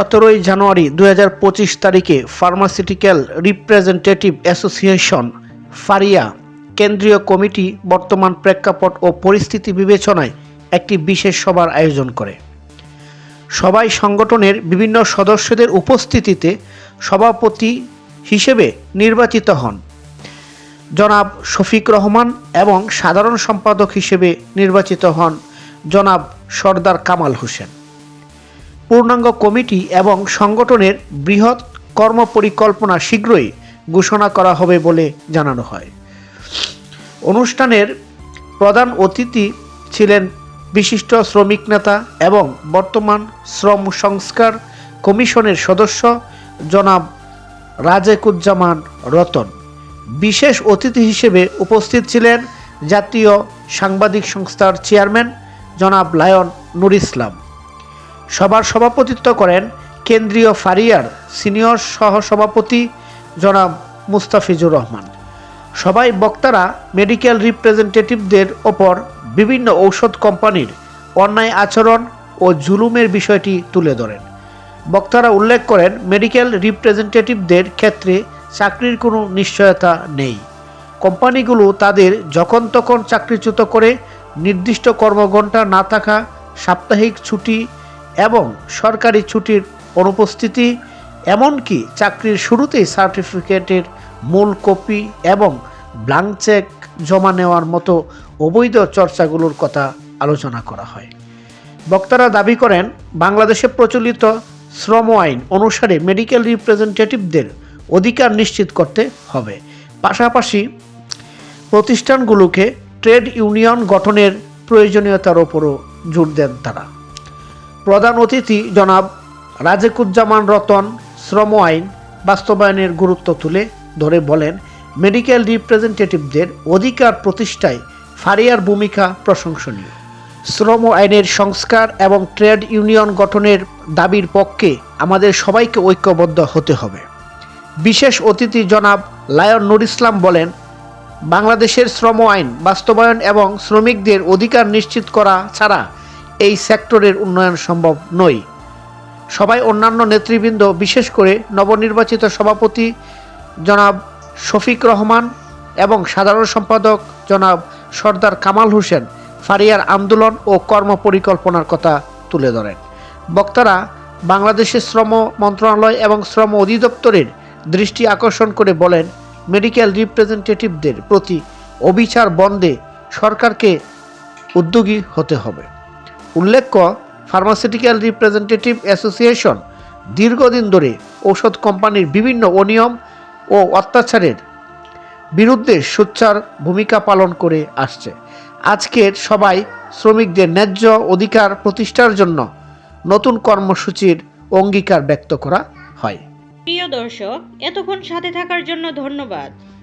সতেরোই জানুয়ারি দু হাজার পঁচিশ তারিখে ফার্মাসিউটিক্যাল রিপ্রেজেন্টেটিভ অ্যাসোসিয়েশন, ফারিয়া, কেন্দ্রীয় কমিটি বর্তমান প্রেক্ষাপট ও পরিস্থিতি বিবেচনায় একটি বিশেষ সভার আয়োজন করে। সবাই সংগঠনের বিভিন্ন সদস্যদের উপস্থিতিতে সভাপতি হিসেবে নির্বাচিত হন। জনাব শফিক রহমান এবং সাধারণ সম্পাদক হিসেবে নির্বাচিত হন জনাব সর্দার কামাল হোসেন। পূর্ণাঙ্গ কমিটি এবং সংগঠনের বৃহৎ কর্মপরিকল্পনা শীঘ্রই ঘোষণা করা হবে বলে জানানো হয়। অনুষ্ঠানের প্রধান অতিথি ছিলেন বিশিষ্ট শ্রমিক নেতা এবং বর্তমান শ্রম সংস্কার কমিশনের সদস্য জনাব রাজেকুজ্জামান রতন। বিশেষ অতিথি হিসেবে উপস্থিত ছিলেন জাতীয় সাংবাদিক সংস্থার চেয়ারম্যান জনাব লায়ন নুর ইসলাম। সভার সভাপতিত্ব করেন কেন্দ্রীয় ফারিয়ার সিনিয়র সহসভাপতি জনাব মুস্তাফিজুর রহমান। সবাই বক্তারা মেডিকেল রিপ্রেজেন্টেটিভদের ওপর বিভিন্ন ঔষধ কোম্পানির অন্যায় আচরণ ও জুলুমের বিষয়টি তুলে ধরেন। বক্তারা উল্লেখ করেন, মেডিকেল রিপ্রেজেন্টেটিভদের ক্ষেত্রে চাকরির কোনো নিশ্চয়তা নেই। কোম্পানিগুলো তাদের যখন তখন চাকরিচ্যুত করে নির্দিষ্ট কর্মঘণ্টা না থাকা সাপ্তাহিক ছুটি এবং সরকারি ছুটির অনুপস্থিতি, এমনকি চাকরির শুরুতেই সার্টিফিকেটের মূল কপি এবং ব্লাঙ্ক চেক জমা নেওয়ার মতো অবৈধ চর্চাগুলোর কথা আলোচনা করা হয়। বক্তারা দাবি করেন, বাংলাদেশে প্রচলিত শ্রম আইন অনুসারে মেডিকেল রিপ্রেজেন্টেটিভদের অধিকার নিশ্চিত করতে হবে। পাশাপাশি প্রতিষ্ঠানগুলোকে ট্রেড ইউনিয়ন গঠনের প্রয়োজনীয়তার ওপরও জোর দেন তারা। প্রধান অতিথি জনাব রাজেকুজ্জামান রতন শ্রম আইন বাস্তবায়নের গুরুত্ব তুলে ধরে বলেন, মেডিকেল রিপ্রেজেন্টেটিভদের অধিকার প্রতিষ্ঠায় ফারিয়ার ভূমিকা প্রশংসনীয়। শ্রম আইনের সংস্কার এবং ট্রেড ইউনিয়ন গঠনের দাবির পক্ষে আমাদের সবাইকে ঐক্যবদ্ধ হতে হবে। বিশেষ অতিথি জনাব লায়ন নুর ইসলাম বলেন, বাংলাদেশের শ্রম আইন বাস্তবায়ন এবং শ্রমিকদের অধিকার নিশ্চিত করা ছাড়া এই সেক্টরের উন্নয়ন সম্ভব নয় সবাই অন্যান্য নেতৃবৃন্দ, বিশেষ করে নবনির্বাচিত সভাপতি জনাব শফিক রহমান এবং সাধারণ সম্পাদক জনাব সর্দার কামাল হোসেন ফারিয়ার আন্দোলন ও কর্মপরিকল্পনার কথা তুলে ধরেন। বক্তারা বাংলাদেশের শ্রম মন্ত্রণালয় এবং শ্রম অধিদপ্তরের দৃষ্টি আকর্ষণ করে বলেন মেডিকেল রিপ্রেজেন্টেটিভদের প্রতি অবিচার বন্ধে সরকারকে উদ্যোগী হতে হবে। উল্লেখ্য ফার্মাসিউটিক্যাল রিপ্রেজেন্টেটিভ অ্যাসোসিয়েশন দীর্ঘদিন ধরে ঔষধ কোম্পানির বিভিন্ন অনিয়ম ও অত্যাচারের বিরুদ্ধে সোচ্চার ভূমিকা পালন করে আসছে। আজকের সবাই শ্রমিকদের ন্যায্য অধিকার প্রতিষ্ঠার জন্য নতুন কর্মসূচির অঙ্গীকার ব্যক্ত করা হয়। প্রিয় দর্শক, এতক্ষণ সাথে থাকার জন্য ধন্যবাদ।